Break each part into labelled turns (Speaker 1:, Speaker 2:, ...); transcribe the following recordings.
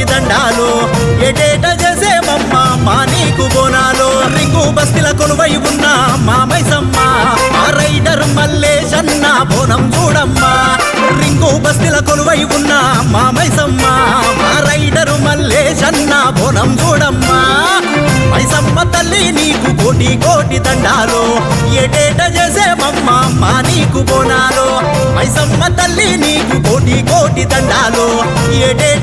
Speaker 1: కోటి దండాలు? ఎటేట చేసేమమ్మ మా నీకు బోనాలు. రింగు బస్తిల కొలువై ఉన్న మా మైసమ్మ. ఆ రైడర్ మల్లేశన్న బోనం చూడమ్మా. రింగు బస్తిల కొలువై ఉన్న మా మైసమ్మ. మా రైడరు మల్లేశన్న బోనం చూడమ్మా. మైసమ్మ తల్లి నీకు కోటి కోటి దండాలు. ఎటేట చేసేమమ్మ మా నీకు బోనాలు. మైసమ్మ తల్లి నీకు కోటి కోటి దండాలు. ఎటేట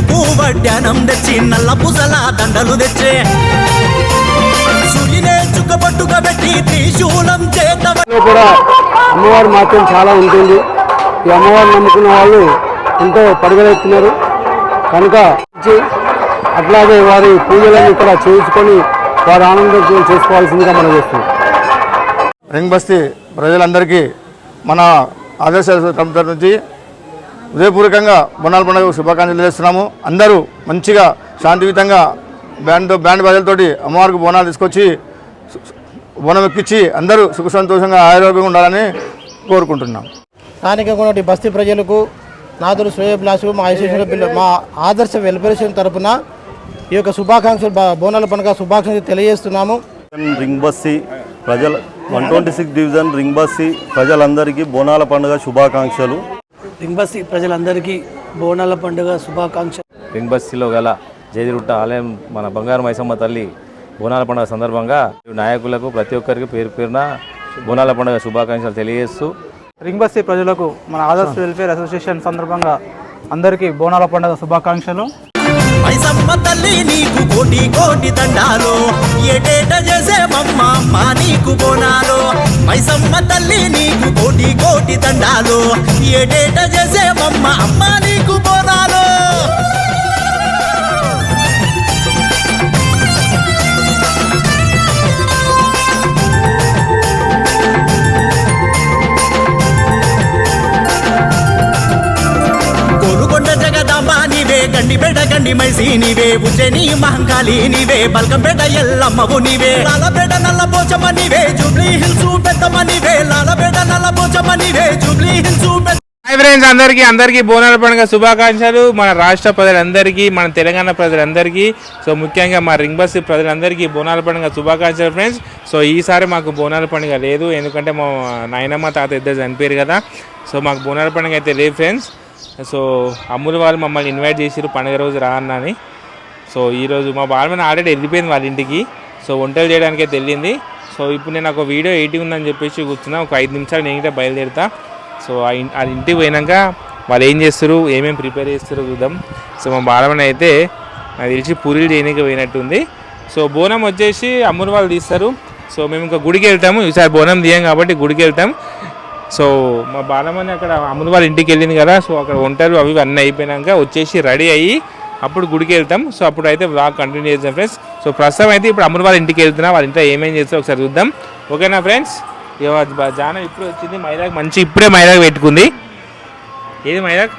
Speaker 1: తెచ్చి నడుముకు వడ్డానం తెచ్చి నల్ల పూసల దండలు తెచ్చే. సూర్యునే చుక్కబట్టుగా పెట్టి త్రిశూలం చేత
Speaker 2: కూడా అమ్మవారి మాత్రం చాలా ఉంటుంది. ఈ అమ్మవారిని నమ్ముకున్న వాళ్ళు ఎంతో పడగలెత్తున్నారు కనుక అట్లాగే వారి పూజలను ఇక్కడ చేయించుకొని వారి ఆనందం చేసుకోవాల్సిందిగా మనం చేస్తున్నాం.
Speaker 3: రింగ్ బస్తీ ప్రజలందరికీ మన ఆదర్శ కమిటీ నుంచి హృదయపూర్వకంగా బొనాల పండుగ శుభాకాంక్షలు చేస్తున్నాము అందరూ మంచిగా శాంతియుతంగా బ్యాండ్ బ్యాండ్ బాజలతోటి అమ్మవారికి బోనాలు తీసుకొచ్చి బోనం ఎక్కించి అందరూ సుఖ సంతోషంగా ఆరోగ్యంగా ఉండాలని కోరుకుంటున్నాం.
Speaker 4: స్థానికంగా బస్తీ ప్రజలకు నాదులు శ్రేయభిలాసు మా అసోసియేషన్ పిల్ల మా ఆదర్శ వెల్ఫేర్ తరపున ఈ యొక్క శుభాకాంక్షలు బ- బోనాల పండుగ శుభాకాంక్షలు తెలియజేస్తున్నాము.
Speaker 5: రింగ్ బస్సి ప్రజల వన్ ట్వంటీ సిక్స్ డివిజన్ రింగ్ బస్సి ప్రజలందరికీ బోనాల పండుగ శుభాకాంక్షలు.
Speaker 6: రింగ్బస్సి ప్రజలందరికీ బోనాల పండుగ శుభాకాంక్షలు.
Speaker 7: రింగ్ బస్తీలో గల జయదిరుట్ట ఆలయం మన బంగారు మైసమ్మ తల్లి బోనాల పండుగ సందర్భంగా నాయకులకు ప్రతి ఒక్కరికి పేరు పేరున బోనాల పండుగ శుభాకాంక్షలు తెలియజేస్తూ
Speaker 8: రింగ్ బస్తీ ప్రజలకు మన ఆదర్శ వెల్ఫేర్ అసోసియేషన్ సందర్భంగా అందరికీ బోనాల పండుగ శుభాకాంక్షలు.
Speaker 1: మైసమ్మ తల్లి నీకు కోటి కోటి దండాలు. ఏటేట చేసేమమ్మ అమ్మ నీకు బోనాలు. మైసమ్మ తల్లి నీకు కోటి కోటి దండాలు. ఏటేట చేసేమమ్మ అమ్మ నీకు నీవే గండిపేట గండి మైసి నీవే ఉజ్జని మహంకాళి నీవే. బల్కంపేట ఎల్లమ్మవు నీవే. లాలపేట నల్ల పోచమ్మ నీవే. జూబ్లీ హిల్స్ పెద్దమ్మ నీవే. లాలపేట నల్ల పోచమ్మ నీవే. జూబ్లీ హిల్స్
Speaker 9: హాయ్ ఫ్రెండ్స్ అందరికీ అందరికీ బోనాల పండుగ శుభాకాంక్షలు. మన రాష్ట్ర ప్రజలందరికీ మన తెలంగాణ ప్రజలందరికీ సో ముఖ్యంగా మా రింగ్ బస్ ప్రజలందరికీ బోనాల పండుగ శుభాకాంక్షలు ఫ్రెండ్స్ సో ఈసారి మాకు బోనాల పండుగ లేదు ఎందుకంటే మా నాయనమ్మ తాత ఇద్దరు చనిపోయారు కదా. సో మాకు బోనాల పండుగ అయితే లేదు ఫ్రెండ్స్ సో అమ్ములు వాళ్ళు మమ్మల్ని ఇన్వైట్ చేసిరు పండుగ రోజు రా అన్న అని సో ఈరోజు మా బాలమైన ఆల్రెడీ వెళ్ళిపోయింది వాళ్ళ ఇంటికి. సో వంటలు చేయడానికి తెలియంది సో ఇప్పుడు నేను ఒక వీడియో ఎయిటీ ఉందని చెప్పేసి కూర్చున్నా ఒక ఐదు నిమిషాలు నేను కూడా బయలుదేరుతా. సో ఆ ఇంటికి పోయినాక వాళ్ళు ఏం చేస్తారు ఏమేమి ప్రిపేర్ చేస్తారో చూద్దాం. సో మా బాలమని అయితే నాకు తెలిసి పూరీలు చేయడానికి పోయినట్టుంది. సో బోనం వచ్చేసి అమ్ములు వాళ్ళు తీస్తారు. సో మేము ఇంకా గుడికి వెళ్తాము. ఈసారి బోనం తీయం కాబట్టి గుడికి వెళ్తాం. సో మా బాలమని అక్కడ అమ్మని వాళ్ళ ఇంటికి వెళ్ళింది కదా సో అక్కడ వంటలు అవి అన్నీ అయిపోయినాక వచ్చేసి రెడీ అయ్యి అప్పుడు గుడికి వెళ్తాం. సో అప్పుడు అయితే బ్లాగ్ కంటిన్యూ చేద్దాం ఫ్రెండ్స్ సో ప్రస్తుతం అయితే ఇప్పుడు అమ్మని వాళ్ళ ఇంటికి వెళ్తున్నా వాళ్ళ ఇంట్లో ఏమేం చేస్తారో ఒకసారి చూద్దాం. ఓకేనా ఫ్రెండ్స్ జాన ఇప్పుడు వచ్చింది మైదాక్ మంచి ఇప్పుడే మైదాక్ పెట్టుకుంది. ఏది మైదాక్?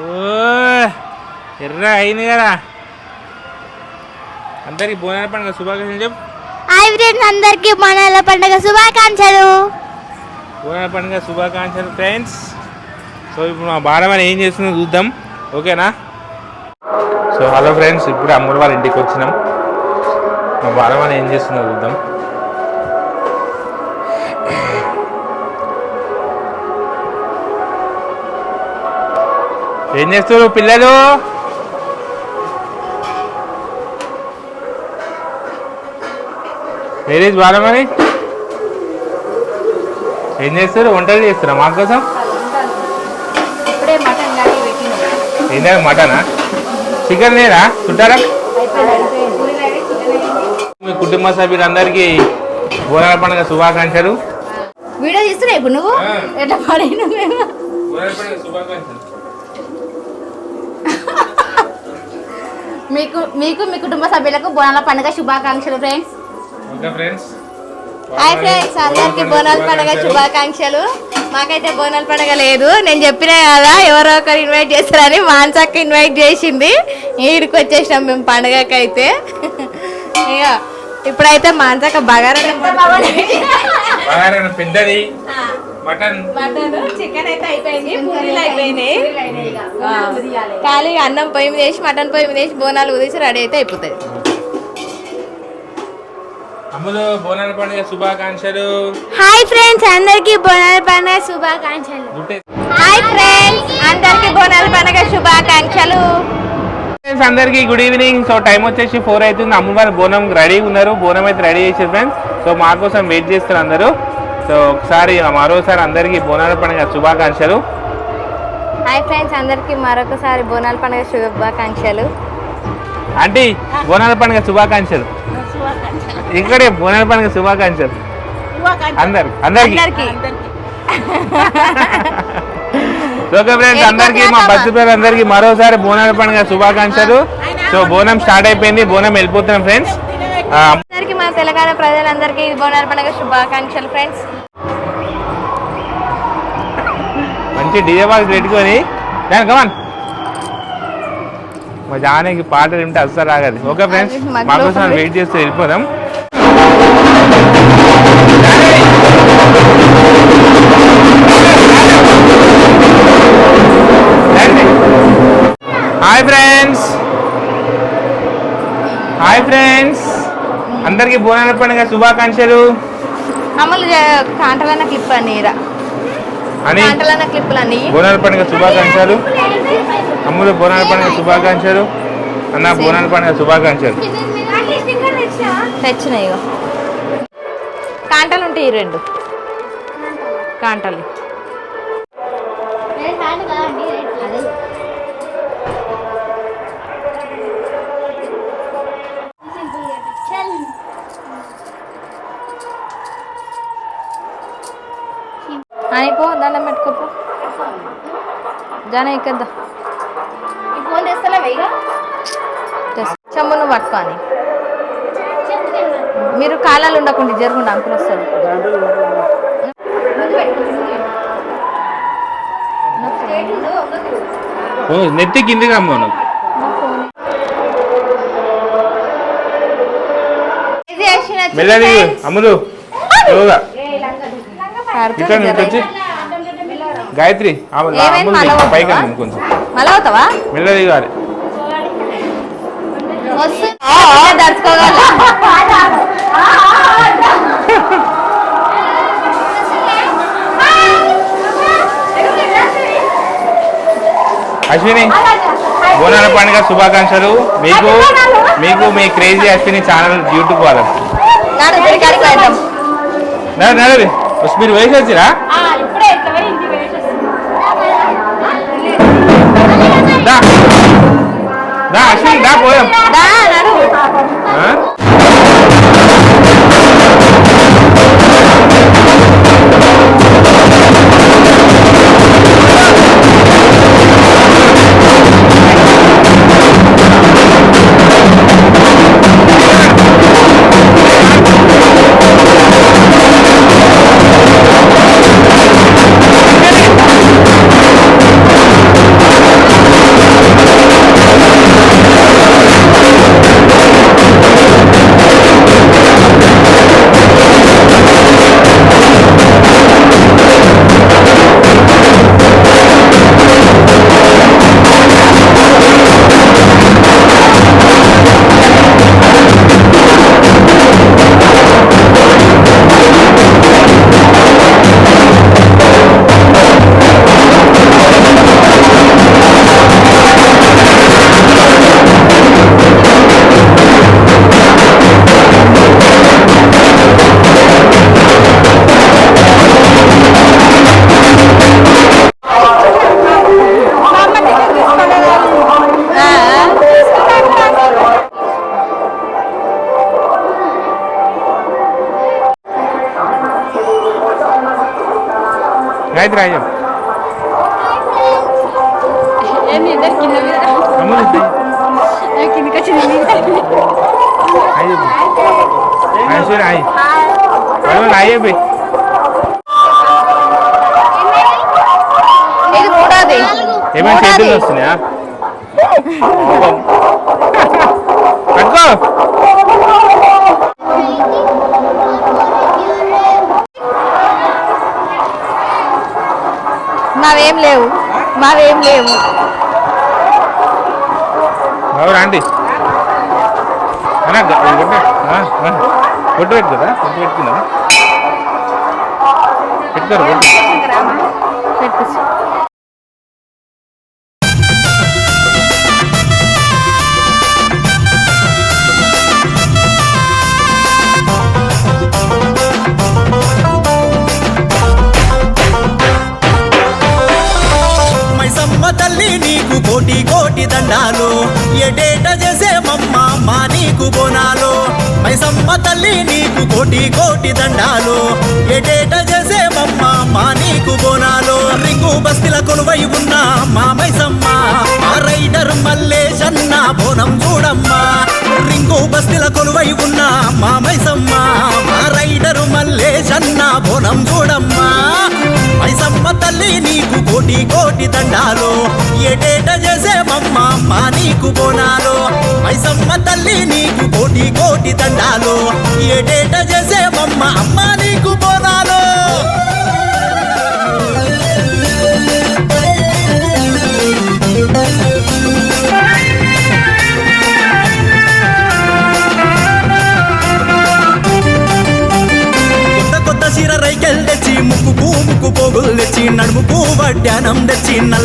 Speaker 9: ఓ ఎర్ర అయింది కదా. అందరికి బోనాల పండుగ శుభాకాంక్షలు చెప్పు.
Speaker 10: హాయ్ ఫ్రెండ్స్ అందరికీ బోనాల పండుగ శుభాకాంక్షలు.
Speaker 9: బోనాల పండుగ శుభాకాంక్షలు ఫ్రెండ్స్ సో ఇప్పుడు మా బాలమని ఏం చేస్తుందో చూద్దాం. ఓకేనా? సో హలో ఫ్రెండ్స్ ఇప్పుడు అమ్మూరు వాళ్ళ ఇంటికి వచ్చినాం. మా బాలమని ఏం చేస్తుందో చూద్దాం. ఏం చేస్తారు పిల్లలు? వేరేజ్ బాలమని ఏం చేస్తారు? వంటలు చేస్తారా? మా కోసం?
Speaker 10: ఇప్పుడే మటన్
Speaker 9: చికెన్ లేదా? చుట్టారా? మీ కుటుంబ సభ్యులందరికీ బోనాల పండుగ శుభాకాంక్షలు.
Speaker 10: వీడియో తీస్తున్నా ఇప్పుడు నువ్వు? ఎట్లా పడిన మీకు మీకు మీ కుటుంబ సభ్యులకు బోనాల పండుగ శుభాకాంక్షలు friends
Speaker 9: okay friends
Speaker 10: hi friends అందరికి బోనాల పండుగ శుభాకాంక్షలు. మాకైతే బోనాల పండుగ లేదు. నేను చెప్పిన కదా ఎవరో ఒకరు ఇన్వైట్ చేస్తారని మాన్సక్క ఇన్వైట్ చేసింది. ఈడికి వచ్చేసినాం మేము పండుగకి అయితే ఇక ఇప్పుడైతే మాన్సక్క బగారా
Speaker 9: బాగా పెద్దది. మటన్.
Speaker 10: చికెన్ అయితే అయిపోయింది పూరీలు అయిపోయినాయి. ఆ, ఖాళీ అన్నం పొయ్యి మీద వేసి మటన్ పొయ్యి మీద వేసి బోనాలు ఉదేసి రెడీ అయితే అయిపోతుంది
Speaker 9: అమ్ములు బోనాల పండుగ శుభాకాంక్షలు.
Speaker 10: హాయ్ ఫ్రెండ్స్ అందరికి బోనాల పండుగ శుభాకాంక్షలు.
Speaker 9: గుట్టే
Speaker 10: హాయ్ ఫ్రెండ్స్ అందరికి బోనాల పండుగ శుభాకాంక్షలు.
Speaker 9: ఫ్రెండ్స్ అందరికీ గుడ్ ఈవినింగ్ సో టైం వచ్చేసి ఫోర్ అవుతుంది. అమ్మవారి బోనం రెడీ ఉన్నారు. బోనం అయితే రెడీ చేసారు ఫ్రెండ్స్ సో మా కోసం వెయిట్ చేస్తారు అందరూ. సో ఒకసారి మరోసారి అందరికీ బోనాల పండుగ శుభాకాంక్షలు.
Speaker 10: హాయ్ ఫ్రెండ్స్ అందరికి మరొకసారి బోనాల పండుగ శుభాకాంక్షలు.
Speaker 9: ఆంటీ బోనాల పండుగ శుభాకాంక్షలు. ఇక్కడే బోనాల పండుగ శుభాకాంక్షలు. అందరు అందరికి.
Speaker 10: అందరికి.
Speaker 9: ఓకే ఫ్రెండ్స్ అందరికీ మా బస్సు పేరు అందరికీ మరోసారి బోనాల పండుగ శుభాకాంక్షలు. సో బోనం స్టార్ట్ అయిపోయింది. బోనం వెళ్ళిపోతున్నాం ఫ్రెండ్స్
Speaker 10: అందరికి మా తెలంగాణ ప్రజలందరికీ బోనాల పండుగ శుభాకాంక్షలు ఫ్రెండ్స్
Speaker 9: మంచి డిజే బాక్స్ పెట్టుకొని. దాని కమాన్ మా జానకి పాటలు వింటే అస్సలు రాగదు ఓకే ఫ్రెండ్స్
Speaker 10: మాకు
Speaker 9: మాకోసం వెయిట్ చేస్తూ వెళ్ళిపోదాం. Hi friends. Hi friends. అందరికీ బోనాల పండుగ శుభాకాంక్షలు.
Speaker 10: అమలు కాంటలన్న క్లిప్ అని రా
Speaker 9: అని బోనాల పండుగ శుభాకాంక్షలు. అమ్ములు బోనాల పండుగ శుభాకాంక్షలు. అన్న బోనాల పండుగ శుభాకాంక్షలు.
Speaker 10: తెచ్చినాయి ఇగో. కాంటలు ఉంటాయి ఈ రెండు. కాంటలు. జన ఎక్కద్దా. ఫోన్ తెస్తలేవా చెమ్ము నువ్వు పట్టుకో అని మీరు కాలాలు ఉండకుండా జరుగుండా అంకులు వస్తాడు
Speaker 9: నెత్తి కిందికి అమ్మ మెల్లది అమ్ములు. ఇక్కడ నుంచి వచ్చి గాయత్రి? అమ్ము కొంచెం.
Speaker 10: మళ్ళా అవుతావా
Speaker 9: మెల్లది కాదు అశ్విని బోనాల పండుగ శుభాకాంక్షలు. మీకు మీకు మీ క్రేజీ అశ్విని ఛానల్ యూట్యూబ్ వాళ్ళకి.
Speaker 10: నాడు గుడికాడికి Đá Đá
Speaker 9: xin đá của em Đá
Speaker 10: là đủ
Speaker 9: Hả? చెప్పి
Speaker 10: ఇది మూడోది
Speaker 9: ఏమైనా చేతులు వస్తున్నాయా పట్టుకో
Speaker 10: మావేం లేవు. మావేం లేవు.
Speaker 9: రాండి. కొట్టు. ఆ, ఆ. కొట్టు పెట్టుకోరా? కొట్టు
Speaker 1: రింగు కొలువై ఉన్న మా మైసమ్మ మా రైడర్ మల్లేశన్న బోనం చూడమ్మా. రింగు బస్తిల కొలువై ఉన్న మా మైసమ్మ మా రైడర్ మల్లేశన్న బోనం చూడమ్మా. మైసమ్మ తల్లి నీకు కోటి కోటి దండాలు ఏటేట చేసేమమ్మ మా నీకు బోనాలు. మైసమ్మ తల్లి నీకు కోటి కోటి దండాలు ఏటేట చేసేమమ్మ అమ్మ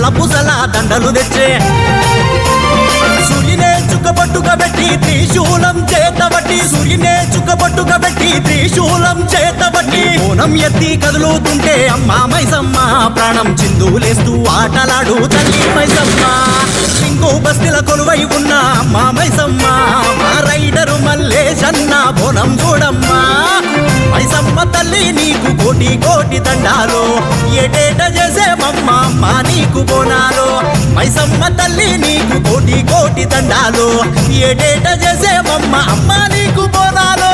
Speaker 1: తెచ్చి నల్ల పూసల దండలు తెచ్చే. సూర్యునే చుక్కబట్టుగా పెట్టి త్రిశూలం చేతబట్టి సూర్యునే చుక్కబట్టుగా పెట్టి త్రిశూలం చేతబట్టి ఓనం ఎత్తి కదులుతుంటే అమ్మా మైసమ్మ ప్రాణం చిందులేస్తూ ఆటలాడు తల్లి మైసమ్మ. సింగు బస్తిల కొలువై ఉన్న అమ్మా మైసమ్మ మా రైడరు మల్లేశన్న బోనం చూడమ్మా. మైసమ్మ తల్లి నీకు కోటి కోటి దండాలు ఏటేట చేసే మమ్మ మా నీకు బోనాలు. మైసమ్మ తల్లి నీకు కోటి కోటి దండాలు. ఏటేట చేసే మమ్మ అమ్మ నీకు బోనాలు.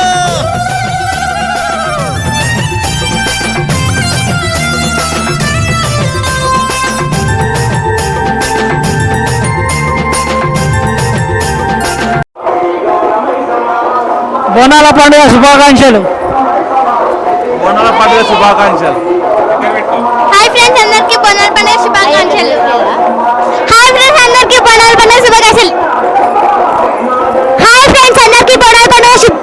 Speaker 8: బోనాల పండుగ శుభాకాంక్షలు.
Speaker 5: బోనాల పండుగ శుభాకాంక్షలు
Speaker 10: హాయ్ ఫ్రెండ్స్ అందరికీ బోనాల పండుగ శుభాకాంక్షలు హాయ్ ఫ్రెండ్స్ అందరికీ బోనాల పండుగ శుభాకాంక్షలు హాయ్ ఫ్రెండ్స్ అందరికీ బోనాల పండుగ శుభ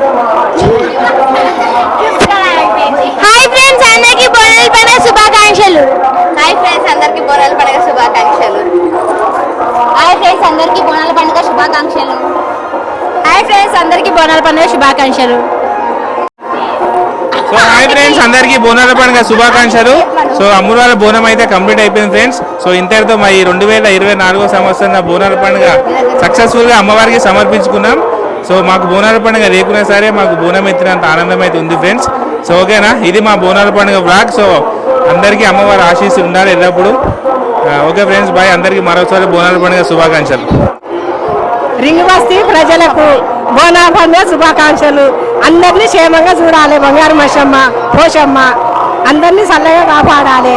Speaker 10: హాయ్ ఫ్రెండ్స్ అందరికీ బోనాల పండుగ శుభాకాంక్షలు హాయ్ ఫ్రెండ్స్ అందరికీ బోనాల పండుగ శుభాకాంక్షలు హాయ్ ఫ్రెండ్స్ అందరికీ బోనాల పండుగ శుభాకాంక్షలు హాయ్ ఫ్రెండ్స్ అందరికీ బోనాల పండుగ శుభాకాంక్షలు.
Speaker 9: సో హాయ్ ఫ్రెండ్స్ అందరికీ బోనాల పండుగ శుభాకాంక్షలు. సో అమ్మవారి బోనం అయితే కంప్లీట్ అయిపోయింది ఫ్రెండ్స్ సో ఇంతటితో మా ఈ రెండు వేల ఇరవై నాలుగో సంవత్సరం బోనాల పండుగ సక్సెస్ఫుల్గా అమ్మవారికి సమర్పించుకున్నాం. సో మాకు బోనాల పండుగ లేకున్నా సరే మాకు బోనం ఎత్తినంత ఆనందం అయితే ఉంది ఫ్రెండ్స్ సో ఓకేనా? ఇది మా బోనాల పండుగ బ్లాగ్ సో అందరికీ అమ్మవారి ఆశీస్సులు ఉండాలి ఎల్లప్పుడూ. ఓకే ఫ్రెండ్స్ బాయ్ అందరికీ మరోసారి బోనాల పండుగ శుభాకాంక్షలు.
Speaker 8: రింగ్ బస్తీ ప్రజలకు. బోనాల పండుగ శుభాకాంక్షలు అందరినీ క్షేమంగా చూడాలి బంగారు మషమ్మ పోషమ్మ. అందరినీ చల్లగా కాపాడాలి.